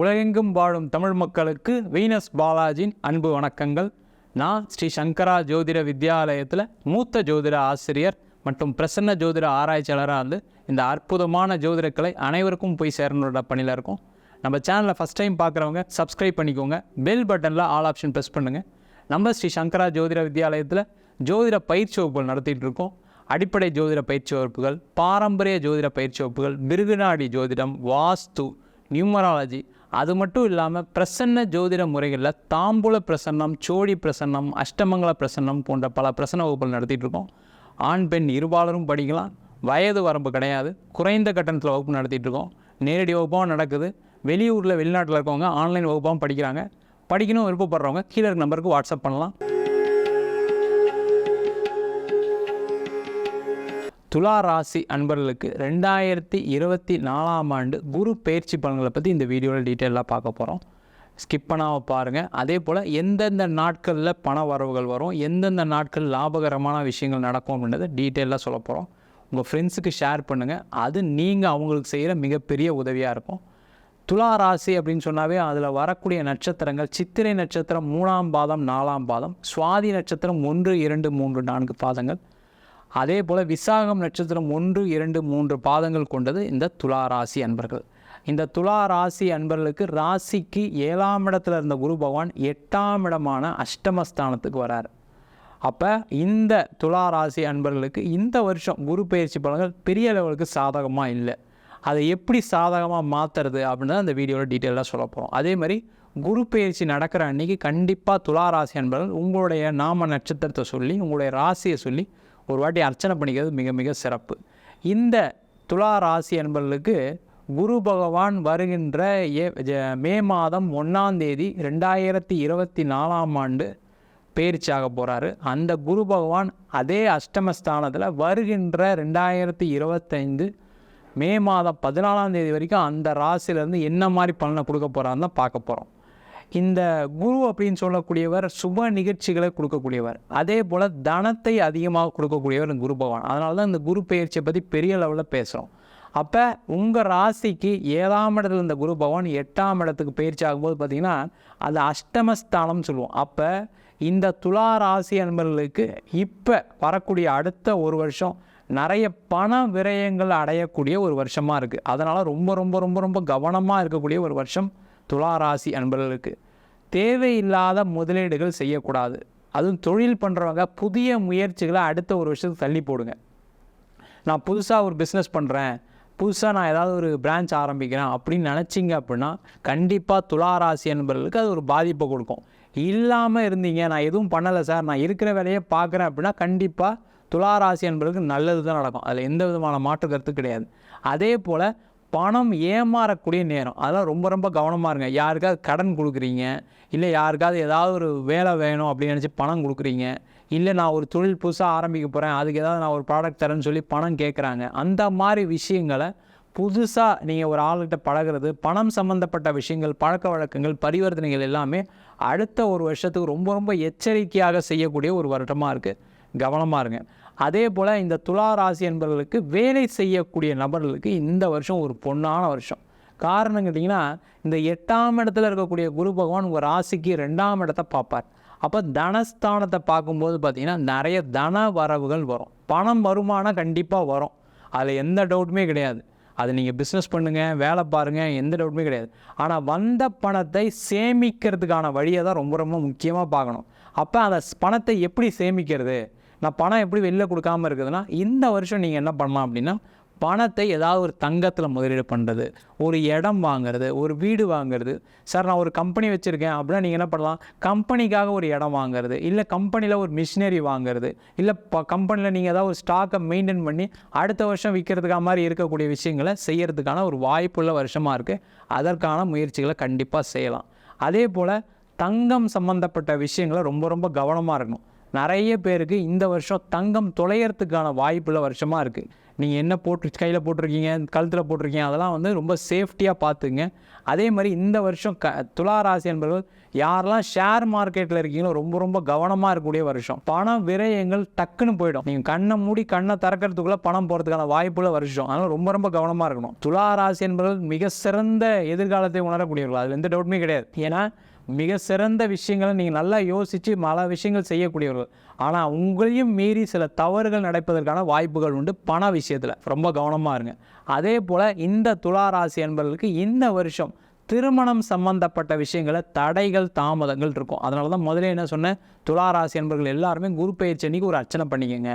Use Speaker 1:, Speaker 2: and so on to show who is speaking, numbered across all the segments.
Speaker 1: உலகெங்கும் வாழும் தமிழ் மக்களுக்கு வீனஸ் பாலாஜியின் அன்பு வணக்கங்கள். நான் ஸ்ரீ சங்கரா ஜோதிட வித்யாலயத்தில் மூத்த ஜோதிட ஆசிரியர் மற்றும் பிரசன்ன ஜோதிட ஆராய்ச்சியாளராக இருந்து இந்த அற்புதமான ஜோதிடக்கலை அனைவருக்கும் போய் சேரணுன்ற பணியில் இருக்கும். நம்ம சேனலை ஃபஸ்ட் டைம் பார்க்குறவங்க சப்ஸ்கிரைப் பண்ணிக்கோங்க. பெல் பட்டனில் ஆல் ஆப்ஷன் ப்ரெஸ் பண்ணுங்கள் நம்ம ஸ்ரீ சங்கரா ஜோதிட வித்யாலயத்தில் ஜோதிட பயிற்சி வகுப்புகள் நடத்திட்டு இருக்கோம். அடிப்படை ஜோதிட பயிற்சி வகுப்புகள் பாரம்பரிய ஜோதிட பயிற்சி வகுப்புகள் மிருகநாடி ஜோதிடம் வாஸ்து நியூமராலஜி அது மட்டும் இல்லாமல் பிரசன்ன ஜோதிட முறைகளில் தாம்பூல பிரசன்னம் சோழி பிரசன்னம் அஷ்டமங்கல பிரசன்னம் போன்ற பல பிரசன்ன வகுப்புகள் நடத்திட்டு இருக்கோம். ஆண் பெண் இருபாலரும் படிக்கலாம். வயது வரம்பு கிடையாது. குறைந்த கட்டணத்தில் வகுப்பு நடத்திட்டு இருக்கோம். நேரடி வகுப்பாகவும் நடக்குது. வெளியூரில் வெளிநாட்டில் இருக்கவங்க ஆன்லைன் வகுப்பாகவும் படிக்கிறாங்க. படிக்கணும் விருப்பப்படுறவங்க கீழே இருக்க நம்பருக்கு வாட்ஸ்அப் பண்ணலாம். துலா ராசி அன்பர்களுக்கு ரெண்டாயிரத்தி இருபத்தி நாலாம் ஆண்டு குரு பயிற்சி பலன்களை பற்றி இந்த வீடியோவில் டீட்டெயிலாக பார்க்க போகிறோம் ஸ்கிப் பண்ணாமல் பாருங்கள் அதே போல் எந்தெந்த நாட்களில் பண வரவுகள் வரும் எந்தெந்த நாட்கள் லாபகரமான விஷயங்கள் நடக்கும் அப்படின்றத டீட்டெயிலாக சொல்ல போகிறோம் உங்கள் ஃப்ரெண்ட்ஸுக்கு ஷேர் பண்ணுங்கள் அது நீங்கள் அவங்களுக்கு செய்கிற மிகப்பெரிய உதவியாக இருக்கும். துலா ராசி அப்படின்னு சொன்னாவே அதில் வரக்கூடிய நட்சத்திரங்கள் சித்திரை நட்சத்திரம் மூணாம் பாதம் நாலாம் பாதம் சுவாதி நட்சத்திரம் ஒன்று இரண்டு மூன்று நான்கு பாதங்கள். அதே போல் விசாகம் நட்சத்திரம் ஒன்று இரண்டு மூன்று பாதங்கள் கொண்டது இந்த துலா ராசி அன்பர்கள். இந்த துலா ராசி அன்பர்களுக்கு ராசிக்கு ஏழாம் இடத்துல இருந்த குரு பகவான் எட்டாம் இடமான அஷ்டமஸ்தானத்துக்கு வரார். அப்போ இந்த துலா ராசி அன்பர்களுக்கு இந்த வருஷம் குரு பயிற்சி பலன்கள் பெரிய லெவலுக்கு சாதகமாக இல்லை. அதை எப்படி சாதகமாக மாற்றுறது அப்படின்னு அந்த வீடியோவில் டீட்டெயிலாக சொல்ல போகிறோம் அதே மாதிரி குரு பயிற்சி நடக்கிற அன்னைக்கு கண்டிப்பாக துலா ராசி அன்பர்கள் உங்களுடைய நாம நட்சத்திரத்தை சொல்லி உங்களுடைய ராசியை சொல்லி ஒரு வாட்டி அர்ச்சனை பண்ணிக்கிறது மிக மிக சிறப்பு. இந்த துலா ராசி என்பவர்களுக்கு குரு பகவான் வருகின்ற ஏ ஜ- மே மாதம் ஒன்றாம் தேதி ரெண்டாயிரத்தி இருபத்தி நாலாம் ஆண்டு பேரிச்சாக போகிறாரு அந்த குரு பகவான் அதே அஷ்டமஸ்தானத்தில் வருகின்ற ரெண்டாயிரத்தி இருபத்தைந்து மே மாதம் பதினாலாம் தேதி வரைக்கும் அந்த ராசியிலேருந்து என்ன மாதிரி பலனை கொடுக்க போகிறான்னு தான் பார்க்க போகிறோம் இந்த குரு அப்படின்னு சொல்லக்கூடியவர் சுப நிகழ்ச்சிகளை கொடுக்கக்கூடியவர். அதே போல் தனத்தை அதிகமாக கொடுக்கக்கூடியவர் இந்த குரு பகவான். அதனால தான் இந்த குரு பயிற்சியை பற்றி பெரிய லெவலில் பேசுகிறோம் அப்போ உங்கள் ராசிக்கு ஏழாம் இடத்துல இருந்த குரு பகவான் எட்டாம் இடத்துக்கு பயிற்சி ஆகும்போது பார்த்திங்கன்னா அது அஷ்டமஸ்தானம்னு சொல்லுவோம். அப்போ இந்த துலா ராசி அன்பர்களுக்கு இப்போ வரக்கூடிய அடுத்த ஒரு வருஷம் நிறைய பண விரயங்கள் அடையக்கூடிய ஒரு வருஷமாக இருக்குது அதனால் ரொம்ப ரொம்ப ரொம்ப ரொம்ப கவனமாக இருக்கக்கூடிய ஒரு வருஷம் துளாராசி அன்பர்களுக்கு. தேவையில்லாத முதலீடுகள் செய்யக்கூடாது. அதுவும் தொழில் பண்ணுறவங்க புதிய முயற்சிகளை அடுத்த ஒரு வருஷத்துக்கு தள்ளி போடுங்க. நான் புதுசாக ஒரு பிஸ்னஸ் பண்ணுறேன் புதுசாக நான் ஏதாவது ஒரு பிரான்ச் ஆரம்பிக்கிறேன் அப்படின்னு நினச்சிங்க அப்படின்னா கண்டிப்பாக துளாராசி என்பவர்களுக்கு அது ஒரு பாதிப்பை கொடுக்கும். இல்லாமல் இருந்தீங்க நான் எதுவும் பண்ணலை சார் நான் இருக்கிற வேலையை பார்க்குறேன் அப்படின்னா கண்டிப்பாக துளாராசி என்பவர்களுக்கு நல்லது தான் நடக்கும். அதில் எந்த விதமான மாற்று கருத்து கிடையாது. அதே போல் பணம் ஏமாறக்கூடிய நேரம். அதெல்லாம் ரொம்ப ரொம்ப கவனமாக இருங்க. யாருக்காவது கடன் கொடுக்குறீங்க இல்லை யாருக்காவது ஏதாவது ஒரு வேலை வேணும் அப்படின்னு நினச்சி பணம் கொடுக்குறீங்க இல்லை நான் ஒரு தொழில் புதுசாக ஆரம்பிக்க போகிறேன் அதுக்கு ஏதாவது நான் ஒரு ப்ராடக்ட் தரேன்னு சொல்லி பணம் கேட்குறாங்க அந்த மாதிரி விஷயங்களை புதுசாக நீங்கள் ஒரு ஆள்கிட்ட பழகுறது பணம் சம்மந்தப்பட்ட விஷயங்கள் பழக்க வழக்கங்கள் பரிவர்த்தனைகள் எல்லாமே அடுத்த ஒரு வருஷத்துக்கு ரொம்ப ரொம்ப எச்சரிக்கையாக செய்யக்கூடிய ஒரு வருடமாக இருக்குது கவனமாக இருங்க. அதே போல் இந்த துலா ராசி என்பவர்களுக்கு வேலை செய்யக்கூடிய நபர்களுக்கு இந்த வருஷம் ஒரு பொன்னான வருஷம். காரணம் கேட்டிங்கன்னா இந்த எட்டாம் இடத்துல இருக்கக்கூடிய குரு பகவான் உங்கள் ராசிக்கு ரெண்டாம் இடத்தை பார்ப்பார். அப்போ தனஸ்தானத்தை பார்க்கும்போது பார்த்திங்கன்னா நிறைய தன வரவுகள் வரும். பணம் வருமானம் கண்டிப்பாக வரும். அதில் எந்த டவுட்டுமே கிடையாது. அது நீங்கள் பிஸ்னஸ் பண்ணுங்கள் வேலை பாருங்கள் எந்த டவுட்டுமே கிடையாது. ஆனால் வந்த பணத்தை சேமிக்கிறதுக்கான வழியை தான் ரொம்ப ரொம்ப முக்கியமாக பார்க்கணும். அப்போ அந்த பணத்தை எப்படி சேமிக்கிறது? நான் பணம் எப்படி வெளில கொடுக்காம இருக்குதுன்னா இந்த வருஷம் நீங்கள் என்ன பண்ணலாம் அப்படின்னா பணத்தை ஏதாவது ஒரு தங்கத்தில் முதலீடு பண்ணுறது ஒரு இடம் வாங்குறது ஒரு வீடு வாங்குறது. சார் நான் ஒரு கம்பெனி வச்சுருக்கேன் அப்படின்னா நீங்கள் என்ன பண்ணலாம்? கம்பெனிக்காக ஒரு இடம் வாங்குறது இல்லை கம்பெனியில் ஒரு மிஷினரி வாங்குறது இல்லை ப கம்பெனியில் நீங்கள் ஏதாவது ஒரு ஸ்டாக்கை மெயின்டைன் பண்ணி அடுத்த வருஷம் விற்கிறதுக்காக மாதிரி இருக்கக்கூடிய விஷயங்களை செய்கிறதுக்கான ஒரு வாய்ப்புள்ள வருஷமாக இருக்குது அதற்கான முயற்சிகளை கண்டிப்பாக செய்யலாம். அதே போல் தங்கம் சம்மந்தப்பட்ட விஷயங்களை ரொம்ப ரொம்ப கவனமாக இருக்கணும். நிறைய பேருக்கு இந்த வருஷம் தங்கம் தொலையறதுக்கான வாய்ப்புள்ள வருஷமாக இருக்குது நீங்கள் என்ன போட்டு கையில் போட்டிருக்கீங்க கழுத்தில் போட்டிருக்கீங்க அதெல்லாம் வந்து ரொம்ப சேஃப்டியாக பார்த்துங்க. அதே மாதிரி இந்த வருஷம் க துலா ராசி என்பவர்கள் யாரெல்லாம் ஷேர் மார்க்கெட்டில் இருக்கீங்களோ ரொம்ப ரொம்ப கவனமாக இருக்கக்கூடிய வருஷம். பணம் விரயங்கள் டக்குன்னு போயிடும். நீங்கள் கண்ணை மூடி கண்ணை திறக்கிறதுக்குள்ளே பணம் போகிறதுக்கான வாய்ப்புள்ள வருஷம். அதனால் ரொம்ப ரொம்ப கவனமாக இருக்கணும். துலா ராசி என்பவர்கள் மிக சிறந்த எதிர்காலத்தை உணரக்கூடியவர்கள். அதில் எந்த டவுட்டுமே கிடையாது. ஏன்னா மிக சிறந்த விஷயங்களை நீங்கள் நல்லா யோசித்து பல விஷயங்கள் செய்யக்கூடியவர்கள். ஆனால் உங்களையும் மீறி சில தவறுகள் நடப்பதற்கான வாய்ப்புகள் உண்டு பண விஷயத்தில். ரொம்ப கவனமாக இருங்க. அதே போல் இந்த துலா ராசி என்பவர்களுக்கு இந்த வருஷம் திருமணம் சம்பந்தப்பட்ட விஷயங்களை தடைகள் தாமதங்கள் இருக்கும். அதனால தான் முதல்ல என்ன சொன்னேன்? துலா ராசி என்பவர்கள் எல்லாருமே குரு பயிற்சி அன்னைக்கு ஒரு அர்ச்சனை பண்ணிக்கோங்க.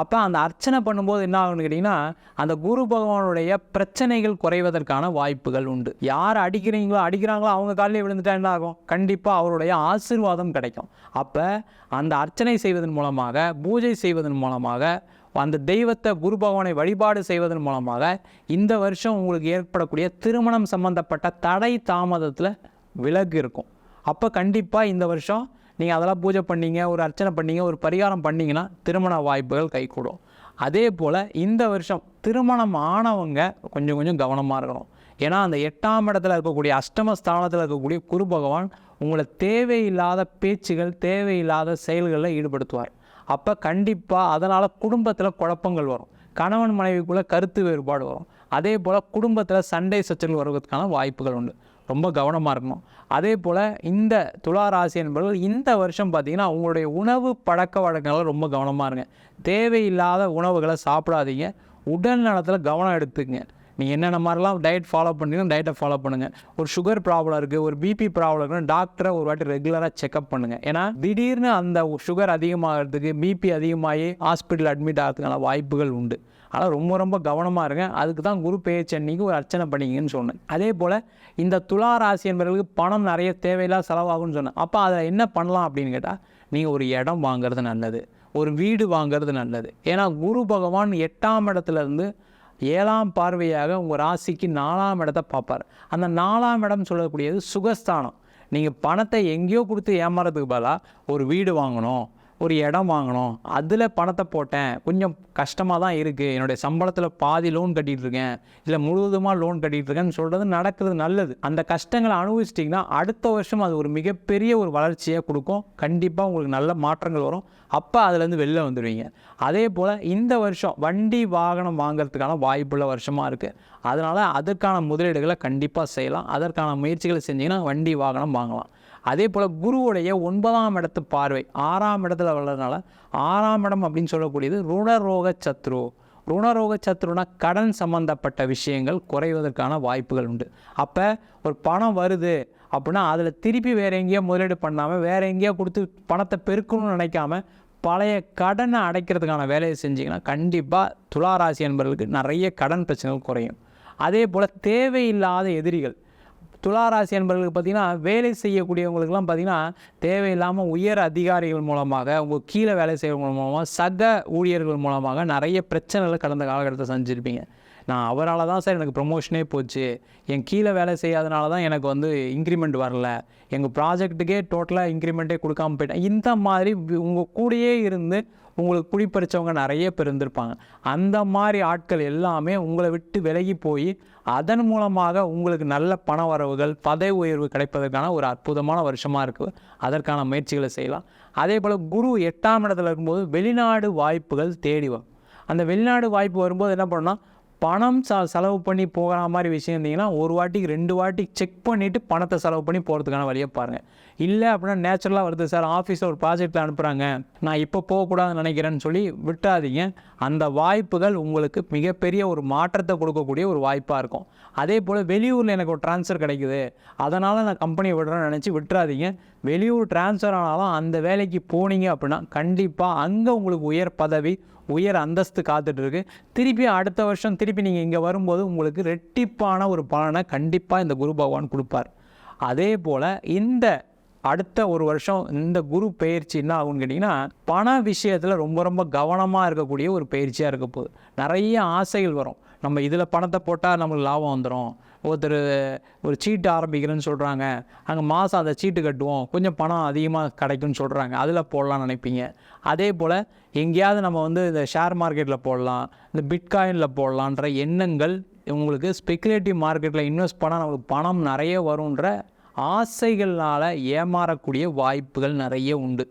Speaker 1: அப்போ அந்த அர்ச்சனை பண்ணும்போது என்ன ஆகும்னு கேட்டிங்கன்னா அந்த குரு பகவானுடைய பிரச்சனைகள் குறைவதற்கான வாய்ப்புகள் உண்டு. யார் அடிக்கிறீங்களோ அடிக்கிறாங்களோ அவங்க காலையில் விழுந்துட்டா என்ன ஆகும்? கண்டிப்பாக அவருடைய ஆசீர்வாதம் கிடைக்கும். அப்போ அந்த அர்ச்சனை செய்வதன் மூலமாக பூஜை செய்வதன் மூலமாக அந்த தெய்வத்தை குரு பகவானை வழிபாடு செய்வதன் மூலமாக இந்த வருஷம் உங்களுக்கு ஏற்படக்கூடிய திருமணம் சம்பந்தப்பட்ட தடை தாமதத்தில் விலகு இருக்கும். அப்போ கண்டிப்பாக இந்த வருஷம் நீங்கள் அதெல்லாம் பூஜை பண்ணீங்க ஒரு அர்ச்சனை பண்ணீங்க ஒரு பரிகாரம் பண்ணிங்கன்னா திருமண வாய்ப்புகள் கைகூடும். அதே போல் இந்த வருஷம் திருமணம் ஆனவங்க கொஞ்சம் கொஞ்சம் கவனமாக இருக்கணும். ஏன்னா அந்த எட்டாம் இடத்துல இருக்கக்கூடிய அஷ்டம ஸ்தானத்தில் இருக்கக்கூடிய குரு பகவான் உங்களை தேவையில்லாத பேச்சுகள் தேவையில்லாத செயல்களில் ஈடுபடுத்துவார். அப்போ கண்டிப்பாக அதனால் குடும்பத்தில் குழப்பங்கள் வரும். கணவன் மனைவிக்குள்ளே கருத்து வேறுபாடு வரும். அதே போல் குடும்பத்தில் சண்டை சச்சல் வருவதற்கான வாய்ப்புகள் உண்டு. ரொம்ப கவனமாக இருக்கணும். அதே போல் இந்த துலா ராசி என்பவர்கள் இந்த வருஷம் பார்த்திங்கன்னா உங்களுடைய உணவு பழக்க வழக்கங்கள் ரொம்ப கவனமாக இருங்க. தேவையில்லாத உணவுகளை சாப்பிடாதீங்க. உடல் நலத்தில் கவனம் எடுத்துக்கங்க. நீங்கள் என்னென்ன மாதிரிலாம் டயட் ஃபாலோ பண்ணுறீங்க டயட்டை ஃபாலோ பண்ணுங்கள் ஒரு சுகர் ப்ராப்ளம் இருக்குது ஒரு பிபி ப்ராப்ளம் இருக்குன்னு டாக்டரை ஒரு வாட்டி ரெகுலராக செக்அப் பண்ணுங்கள் ஏன்னா திடீர்னு அந்த சுகர் அதிகமாகிறதுக்கு பிபி அதிகமாகி ஹாஸ்பிட்டல் அட்மிட் ஆகிறதுக்கான வாய்ப்புகள் உண்டு. ஆனால் ரொம்ப ரொம்ப கவனமாக இருங்க. அதுக்கு தான் குரு பெயர்ச்சி அன்னைக்கு ஒரு அர்ச்சனை பண்ணிங்கன்னு சொன்னேன். அதே போல் இந்த துலா ராசி என்பவர்களுக்கு பணம் நிறைய தேவையில்லாத செலவாகும்னு சொன்னேன். அப்போ அதில் என்ன பண்ணலாம் அப்படின்னு கேட்டால் நீங்கள் ஒரு இடம் வாங்குறது நல்லது. ஒரு வீடு வாங்குறது நல்லது. ஏன்னா குரு பகவான் எட்டாம் இடத்துல இருந்து ஏழாம் பார்வையாக உங்கள் ராசிக்கு நாலாம் இடத்தை பார்ப்பார். அந்த நாலாம் இடம் சொல்லக்கூடியது சுகஸ்தானம். நீங்கள் பணத்தை எங்கேயோ கொடுத்து ஏமாறதுக்கு பதிலாக ஒரு வீடு வாங்கணும். ஒரு இடம் வாங்கணும். அதில் பணத்தை போட்டேன். கொஞ்சம் கஷ்டமாக தான் இருக்குது என்னுடைய சம்பளத்தில் பாதி லோன் கட்டிகிட்டு இருக்கேன் இல்லை முழுவதுமாக லோன் கட்டிகிட்டு இருக்கேன்னு சொல்கிறது நடக்கிறது நல்லது. அந்த கஷ்டங்களை அனுபவிச்சிட்டிங்கன்னா அடுத்த வருஷம் அது ஒரு மிகப்பெரிய ஒரு வளர்ச்சியை கொடுக்கும். கண்டிப்பாக உங்களுக்கு நல்ல மாற்றங்கள் வரும். அப்போ அதுலேருந்து வெளில வந்துடுவீங்க. அதே போல் இந்த வருஷம் வண்டி வாகனம் வாங்குறதுக்கான வாய்ப்புள்ள வருஷமாக இருக்குது அதனால் அதற்கான முதலீடுகளை கண்டிப்பாக செய்யலாம். அதற்கான முயற்சிகளை செஞ்சிங்கன்னா வண்டி வாகனம் வாங்கலாம். அதே போல் குருவுடைய ஒன்பதாம் இடத்து பார்வை ஆறாம் இடத்துல வளர்றதுனால ஆறாம் இடம் அப்படின்னு சொல்லக்கூடியது ருணரோக சத்ரு. ருணரோக சத்ருனா கடன் சம்பந்தப்பட்ட விஷயங்கள் குறைவதற்கான வாய்ப்புகள் உண்டு. அப்போ ஒரு பணம் வருது அப்படின்னா அதில் திருப்பி வேறு எங்கேயோ முதலீடு பண்ணாமல் வேறு எங்கேயோ கொடுத்து பணத்தை பெருக்கணும்னு நினைக்காம பழைய கடனை அடைக்கிறதுக்கான வேலையை செஞ்சிங்கன்னா கண்டிப்பாக துளாராசி என்பவர்களுக்கு நிறைய கடன் பிரச்சனைகள் குறையும். அதே போல் தேவையில்லாத எதிரிகள் துளாராசி என்பவர்களுக்கு பார்த்திங்கன்னா வேலை செய்யக்கூடியவங்களுக்கெல்லாம் பார்த்திங்கன்னா தேவையில்லாமல் உயர் அதிகாரிகள் மூலமாக உங்கள் கீழே வேலை செய்கிறவங்க மூலமாக சக ஊழியர்கள் மூலமாக நிறைய பிரச்சனைகளை கடந்த காலகட்டத்தை செஞ்சுருப்பீங்க நான் அவரால் தான் சார் எனக்கு ப்ரொமோஷனே போச்சு. என் கீழே வேலை செய்யாதனால தான் எனக்கு வந்து இன்க்ரிமெண்ட் வரல. எங்கள் ப்ராஜெக்ட்டுக்கே டோட்டலாக இன்க்ரிமெண்ட்டே கொடுக்காம போயிட்டேன். இந்த மாதிரி உங்கள் கூடயே இருந்து உங்களுக்கு குடிப்பறிச்சவங்க நிறைய பேர் இருந்திருப்பாங்க. அந்த மாதிரி ஆட்கள் எல்லாமே உங்களை விட்டு விலகி போய் அதன் மூலமாக உங்களுக்கு நல்ல பண வரவுகள் பதவி உயர்வு கிடைப்பதற்கான ஒரு அற்புதமான வருஷமாக இருக்குது அதற்கான முயற்சிகளை செய்யலாம். அதே போல் குரு எட்டாம் இடத்துல இருக்கும்போது வெளிநாடு வாய்ப்புகள் தேடி வரும். அந்த வெளிநாடு வாய்ப்பு வரும்போது என்ன பண்ணால் பணம் ச செலவு பண்ணி போகிற மாதிரி விஷயம் இருந்தீங்கன்னா ஒரு வாட்டிக்கு ரெண்டு வாட்டி செக் பண்ணிவிட்டு பணத்தை செலவு பண்ணி போகிறதுக்கான வழியை பாருங்கள் இல்லை அப்படின்னா நேச்சுரலாக வருது சார் ஆஃபீஸில் ஒரு ப்ராஜெக்ட்டில் அனுப்புகிறாங்க நான் இப்போ போகக்கூடாதுன்னு நினைக்கிறேன்னு சொல்லி விட்டாதீங்க அந்த வாய்ப்புகள் உங்களுக்கு மிகப்பெரிய ஒரு மாற்றத்தை கொடுக்கக்கூடிய ஒரு வாய்ப்பாக இருக்கும். அதே போல் வெளியூரில் எனக்கு ஒரு ட்ரான்ஸ்ஃபர் கிடைக்குது. அதனால் நான் கம்பெனியை விடுறேன்னு நினச்சி விட்டுறாதீங்க. வெளியூர் ட்ரான்ஸ்ஃபர் ஆனாலும் அந்த வேலைக்கு போனீங்க அப்படின்னா கண்டிப்பாக அங்கே உங்களுக்கு உயர் பதவி உயர் அந்தஸ்து காத்துட்ருக்கு. திருப்பி அடுத்த வருஷம் திருப்பி நீங்கள் இங்கே வரும்போது உங்களுக்கு ரெட்டிப்பான ஒரு பலனை கண்டிப்பாக இந்த குரு பகவான் கொடுப்பார். அதே போல் இந்த அடுத்த ஒரு வருஷம் இந்த குரு பயிற்சி என்ன ஆகும்னு கேட்டிங்கன்னா பண விஷயத்தில் ரொம்ப ரொம்ப கவனமாக இருக்கக்கூடிய ஒரு பயிற்சியாக இருக்க போகுது. நிறைய ஆசைகள் வரும். நம்ம இதில் பணத்தை போட்டால் நம்மளுக்கு லாபம் வந்துடும் ஒருத்தர் ஒரு சீட்டு ஆரம்பிக்கிறேன்னு சொல்கிறாங்க அங்கே மாதம் அந்த சீட்டு கட்டுவோம். கொஞ்சம் பணம் அதிகமாக கிடைக்கும்னு சொல்கிறாங்க அதில் போடலாம்னு நினைப்பீங்க. அதே போல் எங்கேயாவது நம்ம வந்து இந்த ஷேர் மார்க்கெட்டில் போடலாம். இந்த பிட்காயினில் போடலான்ற எண்ணங்கள் உங்களுக்கு ஸ்பெக்குலேட்டிவ் மார்க்கெட்டில் இன்வெஸ்ட் பண்ணால் நம்மளுக்கு பணம் நிறைய வரும்ன்ற ஆசைகளால் ஏமாறக்கூடிய வாய்ப்புகள் நிறைய உண்டு.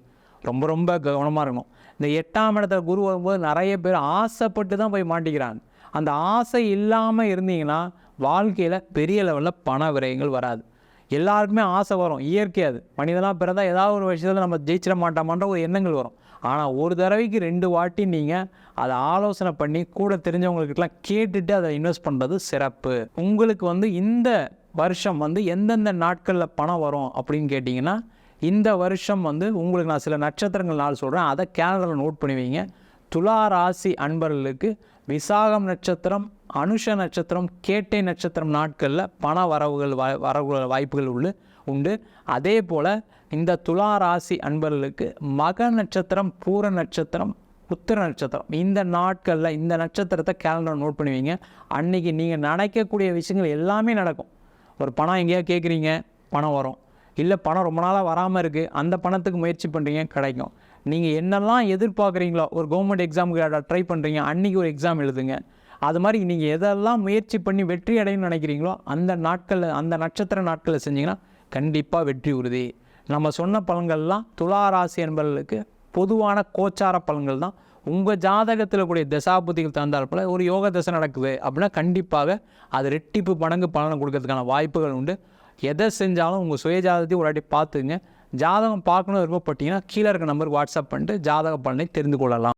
Speaker 1: ரொம்ப ரொம்ப கவனமாக இருக்கணும். இந்த எட்டாம் இடத்துல குரு வரும்போது நிறைய பேர் ஆசைப்பட்டு தான் போய் மாட்டிக்கிறாங்க. அந்த ஆசை இல்லாமல் இருந்தீங்கன்னா வாழ்க்கையில் பெரிய லெவலில் பண விரயங்கள் வராது. எல்லாருக்குமே ஆசை வரும். இயற்கை அது. மனிதனாக பிறந்தா ஏதாவது ஒரு விஷயத்தில் நம்ம ஜெயிச்சிட மாட்டோமான்ற ஒரு எண்ணங்கள் வரும். ஆனால் ஒரு தடவைக்கு ரெண்டு வாட்டி நீங்கள் அதை ஆலோசனை பண்ணி கூட தெரிஞ்சவங்கக்கிட்டலாம் கேட்டுட்டு அதை இன்வெஸ்ட் பண்ணுறது சிறப்பு. உங்களுக்கு வந்து இந்த வருஷம் வந்து எந்தெந்த நாட்களில் பணம் வரும் அப்படின்னு கேட்டிங்கன்னா இந்த வருஷம் வந்து உங்களுக்கு நான் சில நட்சத்திரங்கள் நாள் சொல்கிறேன் அதை கேலண்டரில் நோட் பண்ணுவீங்க. துலா ராசி அன்பர்களுக்கு விசாகம் நட்சத்திரம் அனுஷ நட்சத்திரம் கேட்டை நட்சத்திரம் நாட்களில் பண வரவுகள் வ வரவு வாய்ப்புகள் உள்ள உண்டு. அதே போல் இந்த துலா ராசி அன்பர்களுக்கு மக நட்சத்திரம் பூர நட்சத்திரம் உத்திர நட்சத்திரம். இந்த நாட்களில் இந்த நட்சத்திரத்தை கேலண்டர் நோட் பண்ணுவீங்க. அன்றைக்கி நீங்கள் நினைக்கக்கூடிய விஷயங்கள் எல்லாமே நடக்கும். ஒரு பணம் எங்கேயா கேட்குறீங்க பணம் வரும். இல்லை பணம் ரொம்ப நாளாக வராமல் இருக்குது அந்த பணத்துக்கு முயற்சி பண்ணுறீங்க கிடைக்கும். நீங்கள் என்னெல்லாம் எதிர்பார்க்குறீங்களோ ஒரு கவர்மெண்ட் எக்ஸாமுக்கு ட்ரை பண்ணுறீங்க அன்றைக்கி ஒரு எக்ஸாம் எழுதுங்க. அது மாதிரி நீங்கள் எதெல்லாம் முயற்சி பண்ணி வெற்றி அடையணும்னு நினைக்கிறீங்களோ அந்த நாட்களில் அந்த நட்சத்திர நாட்களில் செஞ்சிங்கன்னா கண்டிப்பாக வெற்றி உறுதி. நம்ம சொன்ன பலன்கள்லாம் துலா ராசி என்பவர்களுக்கு பொதுவான கோச்சார பலன்கள் தான். உங்கள் ஜாதகத்தில் கூடிய தசாபுத்திகள் தகுந்தாற்போல் ஒரு யோக தசை நடக்குது அப்படின்னா கண்டிப்பாக அது ரெட்டிப்பு மடங்கு பலனை கொடுக்கறதுக்கான வாய்ப்புகள் உண்டு. எதை செஞ்சாலும் உங்கள் சுய ஜாதகத்தையும் ஒரு வாட்டி பார்த்துங்க ஜாதகம் பார்க்கணும் விருப்பப்பட்டீங்கன்னா கீழே இருக்க நம்பருக்கு வாட்ஸ்அப் பண்ணிட்டு ஜாதக பலனை தெரிந்து கொள்ளலாம்.